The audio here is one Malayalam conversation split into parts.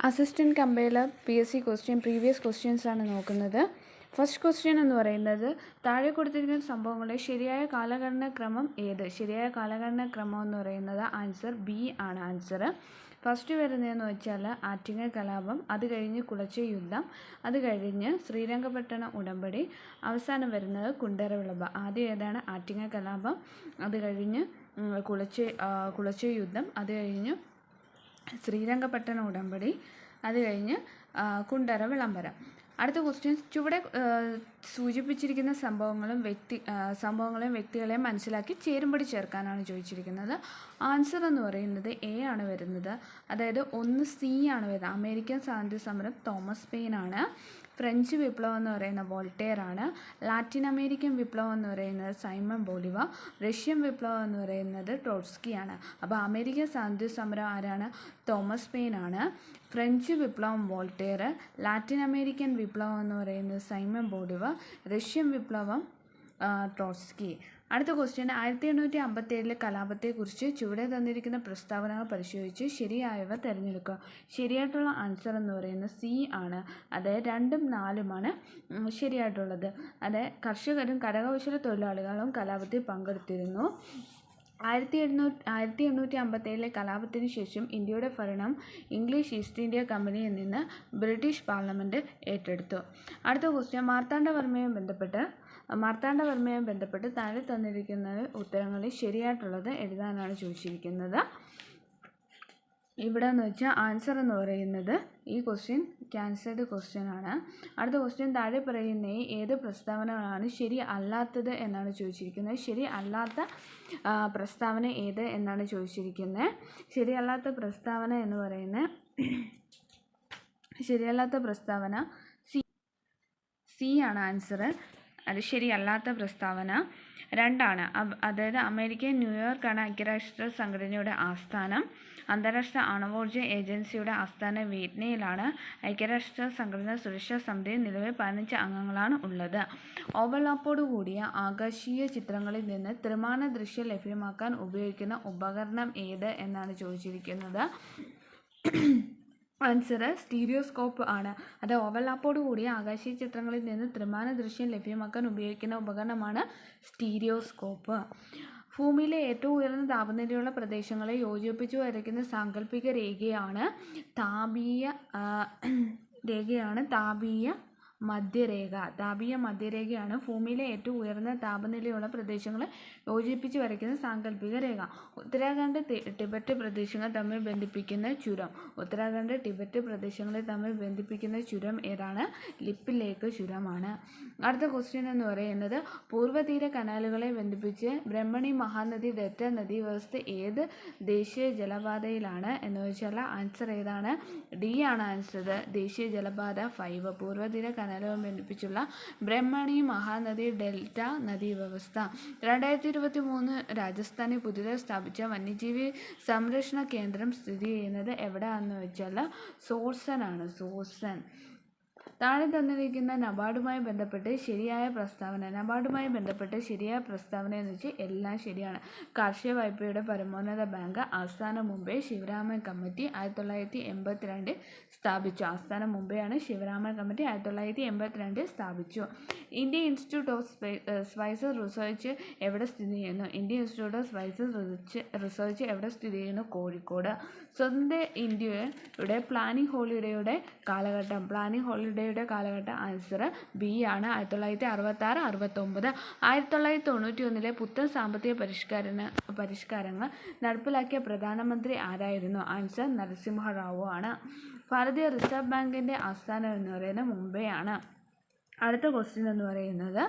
Assistant compiler P S C question previous ക്വസ്റ്റ്യൻസാണ് നോക്കുന്നത്. ഫസ്റ്റ് ക്വസ്റ്റ്യൻ എന്ന് പറയുന്നത് താഴെ കൊടുത്തിരിക്കുന്ന സംഭവങ്ങളുടെ ശരിയായ കാലഗണന ക്രമം ഏത്? ശരിയായ കാലഗണന ക്രമം എന്ന് പറയുന്നത് ആൻസർ ബി ആണ് ആൻസർ ഫസ്റ്റ് വരുന്നതെന്ന് വെച്ചാൽ ആറ്റിങ്ങൽ കലാപം അത് കഴിഞ്ഞ് കുളച്ച യുദ്ധം അത് കഴിഞ്ഞ് ശ്രീരംഗപട്ടണ ഉടമ്പടി അവസാനം വരുന്നത് കുണ്ടറ ആദ്യം ഏതാണ്? ആറ്റിങ്ങൽ കലാപം അത് കഴിഞ്ഞ് കുളച്ച കുളച്ച യുദ്ധം അത് കഴിഞ്ഞ് ശ്രീരംഗപട്ടണ ഉടമ്പടി അത് കഴിഞ്ഞ് കുണ്ടറ വിളംബരം. അടുത്ത ക്വസ്റ്റ്യൻ ചുവടെ സൂചിപ്പിച്ചിരിക്കുന്ന സംഭവങ്ങളും വ്യക്തി സംഭവങ്ങളെയും വ്യക്തികളെയും മനസ്സിലാക്കി ചേരുംപടി ചേർക്കാനാണ് ചോദിച്ചിരിക്കുന്നത്. ആൻസർ എന്ന് പറയുന്നത് എ ആണ് വരുന്നത്. അതായത് ഒന്ന് സി ആണ് വരുന്നത്. അമേരിക്കൻ സ്വാതന്ത്ര്യ സമരം തോമസ് പെയിൻ ആണ്. ഫ്രഞ്ച് വിപ്ലവം എന്ന് പറയുന്ന വോൾട്ടെയർ ആണ്. ലാറ്റിൻ അമേരിക്കൻ വിപ്ലവം എന്ന് പറയുന്നത് സൈമൺ ബോളിവ റഷ്യൻ വിപ്ലവം എന്ന് പറയുന്നത് ട്രോട്സ്കി ആണ്. അപ്പോൾ അമേരിക്കൻ സ്വാതന്ത്ര്യ സമരം ആരാണ്? തോമസ് പെയിൻ ആണ്. ഫ്രഞ്ച് വിപ്ലവം വോൾട്ടെയർ ലാറ്റിൻ അമേരിക്കൻ വിപ്ലവം എന്ന് പറയുന്നത് സൈമൺ ബോഡിവ റഷ്യൻ വിപ്ലവം ട്രോസ്കി അടുത്ത ക്വസ്റ്റ്യൻ ആയിരത്തി എണ്ണൂറ്റി അമ്പത്തേഴിലെ കലാപത്തെക്കുറിച്ച് ചുവടെ തന്നിരിക്കുന്ന പ്രസ്താവനകൾ പരിശോധിച്ച് ശരിയായവ തിരഞ്ഞെടുക്കുക. ശരിയായിട്ടുള്ള ആൻസർ എന്ന് പറയുന്നത് സി ആണ്. അതായത് രണ്ടും നാലുമാണ് ശരിയായിട്ടുള്ളത്. അതായത് കർഷകരും കരകൗശല തൊഴിലാളികളും കലാപത്തിൽ പങ്കെടുത്തിരുന്നു. ആയിരത്തി എണ്ണൂറ്റി ആയിരത്തി എണ്ണൂറ്റി അമ്പത്തേഴിലെ കലാപത്തിന് ശേഷം ഇന്ത്യയുടെ ഭരണം ഇംഗ്ലീഷ് ഈസ്റ്റ് ഇന്ത്യ കമ്പനിയിൽ നിന്ന് ബ്രിട്ടീഷ് പാർലമെന്റ് ഏറ്റെടുത്തു. അടുത്ത ക്വസ്റ്റ്യൻ മാർത്താണ്ഡവർമ്മയും ബന്ധപ്പെട്ട് മാർത്താണ്ഡവർമ്മയും ബന്ധപ്പെട്ട് താഴെ തന്നിരിക്കുന്ന ഉത്തരങ്ങളിൽ ശരിയായിട്ടുള്ളത് എഴുതാനാണ് ചോദിച്ചിരിക്കുന്നത്. ഇവിടെ എന്ന് വെച്ചാൽ ആൻസർ എന്ന് പറയുന്നത് ഈ ക്വസ്റ്റ്യൻ ക്യാൻസൽഡ് ക്വസ്റ്റ്യൻ ആണ്. അടുത്ത ക്വസ്റ്റ്യൻ താഴെ പറയുന്ന ഏത് പ്രസ്താവനകളാണ് ശരി അല്ലാത്തത് എന്നാണ് ചോദിച്ചിരിക്കുന്നത്. ശരി അല്ലാത്ത പ്രസ്താവന ഏത് എന്നാണ് ചോദിച്ചിരിക്കുന്നത്. ശരിയല്ലാത്ത പ്രസ്താവന എന്ന് പറയുന്നത് ശരിയല്ലാത്ത പ്രസ്താവന സി സി ആണ് ആൻസർ അത് ശരിയല്ലാത്ത പ്രസ്താവന. രണ്ടാണ് അതായത് അമേരിക്കൻ ന്യൂയോർക്കാണ് ഐക്യരാഷ്ട്ര സംഘടനയുടെ ആസ്ഥാനം. അന്താരാഷ്ട്ര ആണവോർജ ഏജൻസിയുടെ ആസ്ഥാനം വിയറ്റ്നയിലാണ് ഐക്യരാഷ്ട്ര സംഘടന സുരക്ഷാ സമിതി നിലവിൽ പതിനഞ്ച് അംഗങ്ങളാണ് ഉള്ളത്. ഓവർലാപ്പോടുകൂടിയ ആകാശീയ ചിത്രങ്ങളിൽ നിന്ന് ത്രിമാന ദൃശ്യം ലഭ്യമാക്കാൻ ഉപയോഗിക്കുന്ന ഉപകരണം ഏത് എന്നാണ് ചോദിച്ചിരിക്കുന്നത്. ആൻസർ സ്റ്റീരിയോസ്കോപ്പ് ആണ്. അത് ഓവർലാപ്പോട് കൂടിയ ആകാശീയ ചിത്രങ്ങളിൽ നിന്ന് ത്രിമാന ദൃശ്യം ലഭ്യമാക്കാൻ ഉപയോഗിക്കുന്ന ഉപകരണമാണ് സ്റ്റീരിയോസ്കോപ്പ്. ഭൂമിയിലെ ഏറ്റവും ഉയർന്ന താപനിലയുള്ള പ്രദേശങ്ങളെ യോജിപ്പിച്ചു വരയ്ക്കുന്ന സാങ്കല്പിക രേഖയാണ് താപീയ രേഖയാണ് താപീയ മധ്യരേഖ. താപീയ മധ്യരേഖയാണ് ഭൂമിയിലെ ഏറ്റവും ഉയർന്ന താപനിലയുള്ള പ്രദേശങ്ങളെ യോജിപ്പിച്ച് വരയ്ക്കുന്ന സാങ്കല്പിക രേഖ. ഉത്തരാഖണ്ഡ് ടിബറ്റ് പ്രദേശങ്ങൾ തമ്മിൽ ബന്ധിപ്പിക്കുന്ന ചുരം. ഉത്തരാഖണ്ഡ് ടിബറ്റ് പ്രദേശങ്ങളെ തമ്മിൽ ബന്ധിപ്പിക്കുന്ന ചുരം ഏതാണ്? ലിപ്പ് ലേക്ക് ചുരമാണ്. അടുത്ത ക്വസ്റ്റ്യൻ എന്ന് പറയുന്നത് പൂർവതീര കനാലുകളെ ബന്ധിപ്പിച്ച് ബ്രഹ്മണി മഹാനദി ഡെറ്റ നദീ വ്യവസ്ഥ ഏത് ദേശീയ ജലപാതയിലാണ് എന്ന് വെച്ചാൽ ആൻസർ ഏതാണ്? ഡി ആണ് ആൻസർ ദേശീയ ജലപാത ഫൈവ് പൂർവതീര കനാലുകൾ ബന്ധിപ്പിച്ചുള്ള ബ്രഹ്മണി മഹാനദി ഡെൽറ്റ നദീ വ്യവസ്ഥ രണ്ടായിരത്തി ഇരുപത്തി മൂന്ന് രാജസ്ഥാനിൽ പുതിയതായി സ്ഥാപിച്ച വന്യജീവി സംരക്ഷണ കേന്ദ്രം സ്ഥിതി ചെയ്യുന്നത് എവിടെയാണെന്ന് വെച്ചാൽ സോസനാണ് സോഴ്സൺ താഴെ തന്നിരിക്കുന്ന നബാർഡുമായി ബന്ധപ്പെട്ട് ശരിയായ പ്രസ്താവന നബാർഡുമായി ബന്ധപ്പെട്ട് ശരിയായ പ്രസ്താവന എന്ന് വെച്ചാൽ എല്ലാം ശരിയാണ്. കാർഷിക വായ്പയുടെ പരമോന്നത ബാങ്ക് ആസ്ഥാന മുംബൈ ശിവരാമൻ കമ്മിറ്റി ആയിരത്തി തൊള്ളായിരത്തി എൺപത്തിരണ്ട് സ്ഥാപിച്ചു. ആസ്ഥാന മുംബൈയാണ് ശിവരാമൻ കമ്മിറ്റി ആയിരത്തി തൊള്ളായിരത്തി എൺപത്തിരണ്ട് സ്ഥാപിച്ചു. Indian institute of spices research എവിടെ സ്ഥിതി ചെയ്യുന്നു? Indian institute of spices research research എവിടെ സ്ഥിതി ചെയ്യുന്നു? കോഴിക്കോട്. സ്വതന്ത്ര ഇന്ത്യയുടെ പ്ലാനിംഗ് ഹോളിഡേയുടെ കാലഘട്ടം പ്ലാനിംഗ് ഹോളിഡേയുടെ കാലഘട്ട ആൻസർ ബി ആണ്. ആയിരത്തി തൊള്ളായിരത്തി അറുപത്തി ആറ് അറുപത്തൊമ്പത്. ആയിരത്തി തൊള്ളായിരത്തി തൊണ്ണൂറ്റി ഒന്നിലെ പുത്തൻ സാമ്പത്തിക പരിഷ്കരണ പരിഷ്കാരങ്ങൾ നടപ്പിലാക്കിയ പ്രധാനമന്ത്രി ആരായിരുന്നു? ആൻസർ നരസിംഹറാവു ആണ്. ഭാരതീയ റിസർവ് ബാങ്കിന്റെ ആസ്ഥാനം എന്ന് പറയുന്നത് മുംബൈ ആണ്. അടുത്ത ക്വസ്റ്റ്യൻ എന്ന് പറയുന്നത്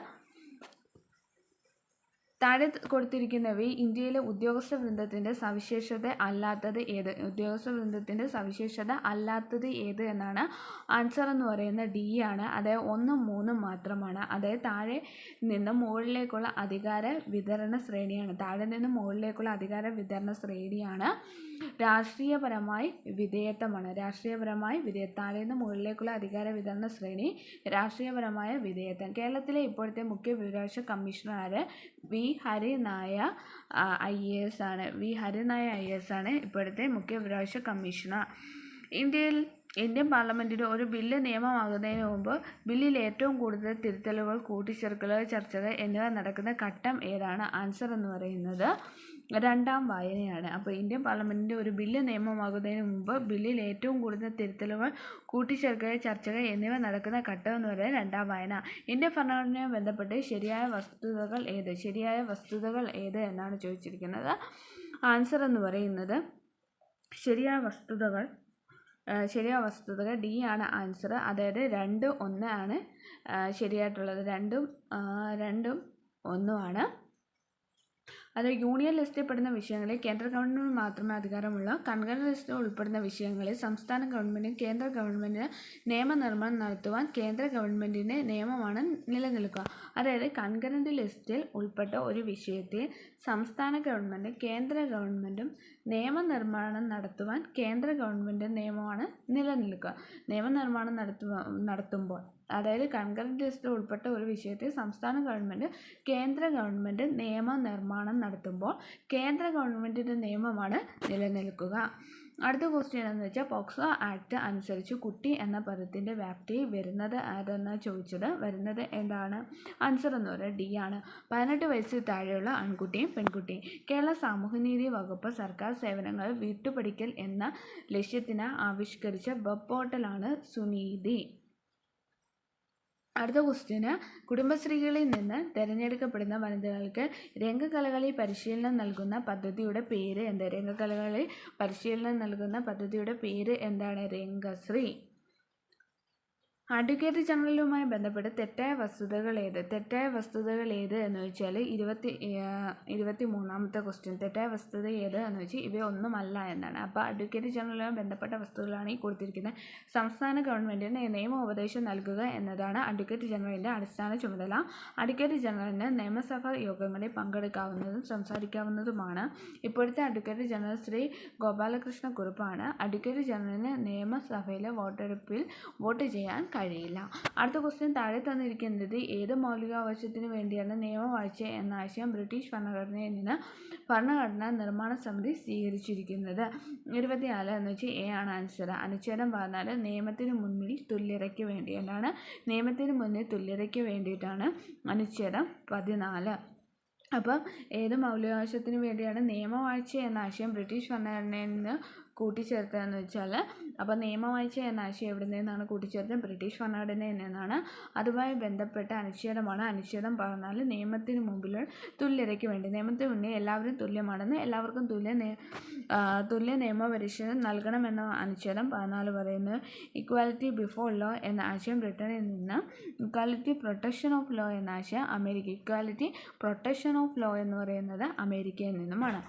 താഴെ കൊടുത്തിരിക്കുന്നവയിൽ ഇന്ത്യയിലെ ഉദ്യോഗസ്ഥ വൃന്ദത്തിന്റെ സവിശേഷത അല്ലാത്തത് ഏത്? ഉദ്യോഗസ്ഥ വൃന്ദത്തിന്റെ സവിശേഷത അല്ലാത്തത് ഏത് എന്നാണ് ആൻസർ എന്ന് പറയുന്ന ഡി ആണ്. അതായത് ഒന്നും മൂന്നും മാത്രമാണ്. അതായത് താഴെ നിന്ന് മുകളിലേക്കുള്ള അധികാര വിതരണ ശ്രേണിയാണ്. താഴെ നിന്ന് മുകളിലേക്കുള്ള അധികാര വിതരണ ശ്രേണിയാണ് രാഷ്ട്രീയപരമായി വിധേയത്വമാണ്. രാഷ്ട്രീയപരമായി വിധേയ താഴെ നിന്ന് മുകളിലേക്കുള്ള അധികാര വിതരണ ശ്രേണി രാഷ്ട്രീയപരമായ വിധേയത്വം. കേരളത്തിലെ ഇപ്പോഴത്തെ മുഖ്യ വിവരാവകാശ commissioner V Harinair I A S ആണ്. വി ഹരിനായ ഐ എസ് ആണ് ഇപ്പോഴത്തെ മുഖ്യ വിവരാവകാശ കമ്മീഷണർ. ഇന്ത്യയിൽ ഇന്ത്യൻ പാർലമെന്റിന് ഒരു ബില്ല് നിയമമാകുന്നതിന് മുമ്പ് ബില്ലിൽ ഏറ്റവും കൂടുതൽ തിരുത്തലുകൾ കൂട്ടിച്ചേർക്കലുകൾ ചർച്ചകൾ എന്നിവ നടക്കുന്ന ഘട്ടം ഏതാണ്? ആൻസർ എന്ന് പറയുന്നത് രണ്ടാം വായനയാണ്. അപ്പോൾ ഇന്ത്യൻ പാർലമെന്റിന്റെ ഒരു ബില്ല് നിയമമാകുന്നതിന് മുമ്പ് ബില്ലിൽ ഏറ്റവും കൂടുതൽ തിരുത്തലുകൾ കൂട്ടിച്ചേർക്കൽ ചർച്ചകൾ എന്നിവ നടക്കുന്ന ഘട്ടം എന്ന് പറയുന്നത് രണ്ടാം വായന. ഇന്ത്യൻ ഭരണഘടനയുമായി ബന്ധപ്പെട്ട് ശരിയായ വസ്തുതകൾ ഏത്? ശരിയായ വസ്തുതകൾ ഏത് എന്നാണ് ചോദിച്ചിരിക്കുന്നത്. ആൻസർ എന്ന് പറയുന്നത് ശരിയായ വസ്തുതകൾ ശരിയായ വസ്തുതകൾ ഡി ആണ് ആൻസർ. അതായത് രണ്ട് ഒന്ന് ആണ് ശരിയായിട്ടുള്ളത്. രണ്ടും രണ്ടും ഒന്നുമാണ് അത് യൂണിയൻ ലിസ്റ്റിൽ പെടുന്ന വിഷയങ്ങളിൽ കേന്ദ്ര ഗവൺമെന്റ് മാത്രമേ അധികാരമുള്ള. കൺകറ ലിസ്റ്റിൽ ഉൾപ്പെടുന്ന വിഷയങ്ങളിൽ സംസ്ഥാന ഗവൺമെന്റും കേന്ദ്ര ഗവൺമെന്റിന് നിയമനിർമ്മാണം നടത്തുവാൻ കേന്ദ്ര ഗവൺമെന്റിന്റെ നിയമമാണ് നിലനിൽക്കുക. അതായത് കൺകറന്റ് ലിസ്റ്റിൽ ഉൾപ്പെട്ട ഒരു വിഷയത്തിൽ സംസ്ഥാന ഗവൺമെന്റ് കേന്ദ്ര ഗവൺമെന്റും നിയമനിർമ്മാണം നടത്തുവാൻ കേന്ദ്ര ഗവൺമെന്റ് നിയമമാണ് നിലനിൽക്കുക. നിയമനിർമ്മാണം നടത്തുക നടത്തുമ്പോൾ അതായത് കൺകറന്റ് ലിസ്റ്റിൽ ഉൾപ്പെട്ട ഒരു വിഷയത്തിൽ സംസ്ഥാന ഗവൺമെന്റ് കേന്ദ്ര ഗവൺമെന്റ് നിയമനിർമ്മാണം നടത്തുമ്പോൾ കേന്ദ്ര ഗവൺമെന്റിന്റെ നിയമമാണ് നിലനിൽക്കുക. അടുത്ത ക്വസ്റ്റ്യൻ എന്ന് വെച്ചാൽ പോക്സോ ആക്ട് അനുസരിച്ച് കുട്ടി എന്ന പദത്തിന്റെ വ്യാപ്തി വരുന്നത് ഏതെന്ന് ചോദിച്ചത്? വരുന്നത് എന്താണ്? ആൻസർ എന്ന് പറയുന്നത് ഡി ആണ്. പതിനെട്ട് വയസ്സിൽ താഴെയുള്ള ആൺകുട്ടിയും പെൺകുട്ടിയും. കേരള സാമൂഹ്യനീതി വകുപ്പ് സർക്കാർ സേവനങ്ങൾ വീട്ടുപടിക്കൽ എന്ന ലക്ഷ്യത്തിന് ആവിഷ്കരിച്ച വെബ് പോർട്ടലാണ് സുനീതി. അടുത്ത ക്വസ്റ്റ്യന് കുടുംബശ്രീകളിൽ നിന്ന് തിരഞ്ഞെടുക്കപ്പെടുന്ന വനിതകൾക്ക് രംഗകലകളിൽ പരിശീലനം നൽകുന്ന പദ്ധതിയുടെ പേര് എന്ത്? രംഗകലകളിൽ പരിശീലനം നൽകുന്ന പദ്ധതിയുടെ പേര് എന്താണ്? രംഗശ്രീ. അഡ്വക്കേറ്റ് ജനറലുമായി ബന്ധപ്പെട്ട് തെറ്റായ വസ്തുതകൾ ഏത്? തെറ്റായ വസ്തുതകൾ ഏത് എന്ന് വെച്ചാൽ ഇരുപത്തി ഇരുപത്തി മൂന്നാമത്തെ ക്വസ്റ്റ്യൻ തെറ്റായ വസ്തുത ഏത് എന്ന് വെച്ചാൽ ഇവയൊന്നുമല്ല എന്നാണ്. അപ്പോൾ അഡ്വക്കേറ്റ് ജനറലുമായി ബന്ധപ്പെട്ട വസ്തുതകളാണ് ഈ കൊടുത്തിരിക്കുന്നത് സംസ്ഥാന ഗവൺമെന്റിന് നിയമോപദേശം നൽകുക എന്നതാണ് അഡ്വക്കേറ്റ് ജനറലിന്റെ അടിസ്ഥാന ചുമതല. അഡ്വക്കേറ്റ് ജനറലിന് നിയമസഭാ യോഗങ്ങളിൽ പങ്കെടുക്കാവുന്നതും സംസാരിക്കാവുന്നതുമാണ്. ഇപ്പോഴത്തെ അഡ്വക്കേറ്റ് ജനറൽ ശ്രീ ഗോപാലകൃഷ്ണ കുറുപ്പാണ് അഡ്വക്കേറ്റ് ജനറലിന് നിയമസഭയിലെ വോട്ടെടുപ്പിൽ വോട്ട് ചെയ്യാൻ കഴിയില്ല. അടുത്ത ക്വസ്റ്റ്യൻ താഴെ തന്നിരിക്കുന്നത് ഏത് മൗലികാവകാശത്തിന് വേണ്ടിയാണ് നിയമവാഴ്ച എന്ന ആശയം ബ്രിട്ടീഷ് ഭരണഘടനയിൽ നിന്ന് ഭരണഘടനാ നിർമ്മാണ സമിതി സ്വീകരിച്ചിരിക്കുന്നത്? ഇരുപത്തിനാല് എന്ന് വെച്ചാൽ എ ആണ് ആൻസർ അനുച്ഛേദം പതിനാല് നിയമത്തിന് മുന്നിൽ തുല്യതയ്ക്ക് വേണ്ടി എന്താണ് നിയമത്തിന് മുന്നിൽ തുല്യതയ്ക്ക് വേണ്ടിയിട്ടാണ് അനുച്ഛേദം പതിനാല്. അപ്പം ഏത് മൗലികാവകാശത്തിന് വേണ്ടിയാണ് നിയമവാഴ്ച എന്ന ആശയം ബ്രിട്ടീഷ് ഭരണഘടനയിൽ നിന്ന് കൂട്ടിച്ചേർത്തതെന്ന് വെച്ചാൽ അപ്പോൾ നിയമവാഴ്ച എന്ന ആശയം എവിടെ നിന്നാണ് കൂട്ടിച്ചേർത്തത്? ബ്രിട്ടീഷ് ഭരണഘടനയിൽ നിന്നാണ്. അതുമായി ബന്ധപ്പെട്ട അനുച്ഛേദമാണ്. അനുച്ഛേദം പറഞ്ഞാൽ നിയമത്തിന് മുമ്പിലുള്ള തുല്യതയ്ക്ക് വേണ്ടി. നിയമത്തിന് മുന്നേ എല്ലാവരും തുല്യമാണെന്ന് എല്ലാവർക്കും തുല്യ തുല്യ നിയമപരിശീലനം നൽകണമെന്ന അനുച്ഛേദം പതിനാല് പറയുന്നു ഇക്വാലിറ്റി ബിഫോർ ലോ എന്ന ആശയം ബ്രിട്ടനിൽ നിന്ന്. ഇക്വാലിറ്റി പ്രൊട്ടക്ഷൻ ഓഫ് ലോ എന്ന ആശയം America. Equality protection of law എന്ന് പറയുന്നത് അമേരിക്കയിൽ നിന്നുമാണ്.